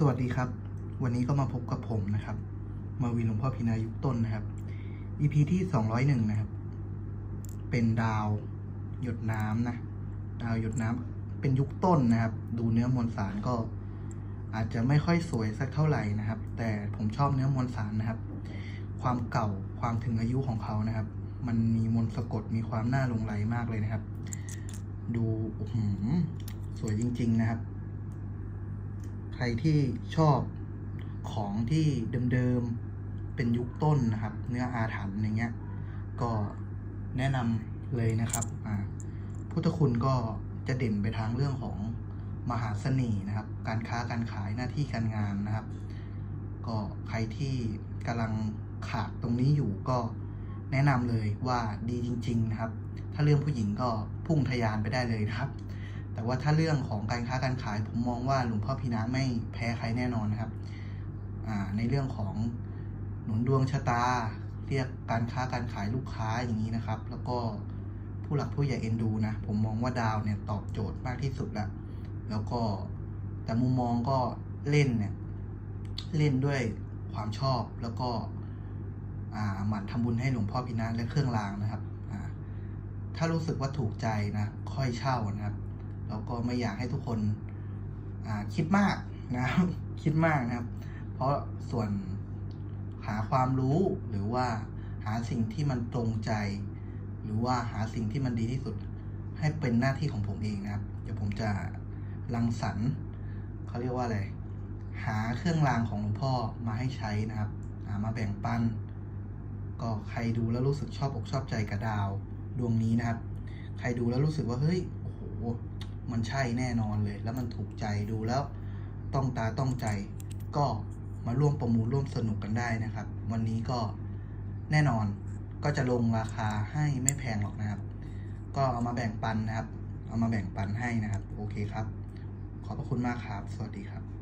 สวัสดีครับ วันนี้ก็มาพบกับผมนะครับ มาวินหลวงพ่อพินายุคต้นนะครับ EP ที่สองร้อยหนึ่งนะครับ เป็นดาวหยดน้ำนะ ดาวหยดน้ำเป็นยุคต้นนะครับ ดูเนื้อมวลสารก็อาจจะไม่ค่อยสวยสักเท่าไหร่นะครับ แต่ผมชอบเนื้อมวลสารนะครับ ความเก่าความถึงอายุของเขานะครับ มันมีมนสะกดมีความน่าหลงไหลมากเลยนะครับ ดูอสวยจริง ๆ นะครับ ใครที่ชอบของที่เดิมๆ เป็นยุคต้นนะครับ เนื้ออาถรรพ์อย่างเงี้ย ก็แนะนำเลยนะครับอ่าพุทธคุณก็จะเด่นไปทางเรื่องของมหาเสน่ห์นะครับ การค้าการขายหน้าที่การงานนะครับ ก็ใครที่กำลังขาดตรงนี้อยู่ก็แนะนำเลยว่าดีจริง ๆ นะครับ ถ้าเรื่องผู้หญิงก็พุ่งทะยานไปได้เลยนะครับ แต่ว่าถ้าเรื่องของการค้าการขายผมมองว่าหลวงพ่อพีนะไม่แพ้ใครแน่นอนนะครับในเรื่องของหนุนดวงชะตา เรียกการค้าการขายลูกค้าอย่างนี้นะครับ แล้วก็ผู้หลักผู้ใหญ่เอ็นดูนะ ผมมองว่าดาวเนี่ยตอบโจทย์มากที่สุดล้วแล้วก็แต่มุมมองก็เล่นเนี่ยเล่นด้วยความชอบแล้วก็หมั่นทำบุญให้หลวงพ่อพินะและเครื่องรางนะครับ ถ้ารู้สึกว่าถูกใจนะ ค่อยเช่านะครับ แล้วก็ไม่อยากให้ทุกคนคิดมากนะครับคิดมากนะครับ เพราะส่วนหาความรู้หรือว่าหาสิ่งที่มันตรงใจ หรือว่าหาสิ่งที่มันดีที่สุด ให้เป็นหน้าที่ของผมเองนะครับ เดี๋ยวผมจะรังสรรค์เขาเรียกว่าอะไรหาเครื่องรางของหลวงพ่อมาให้ใช้นะครับมาแบ่งปัน ก็ใครดูแล้วรู้สึกชอบอกชอบใจกับดาวดวงนี้นะครับ ใครดูแล้วรู้สึกว่าเฮ้ยโอ้โห มันใช่แน่นอนเลย แล้วมันถูกใจดูแล้วต้องตาต้องใจ ก็มาร่วมประมูลร่วมสนุกกันได้นะครับ วันนี้ก็แน่นอนก็จะลงราคาให้ไม่แพงหรอกนะครับ ก็เอามาแบ่งปันนะครับ เอามาแบ่งปันให้นะครับ โอเคครับ ขอบพระคุณมากครับ สวัสดีครับ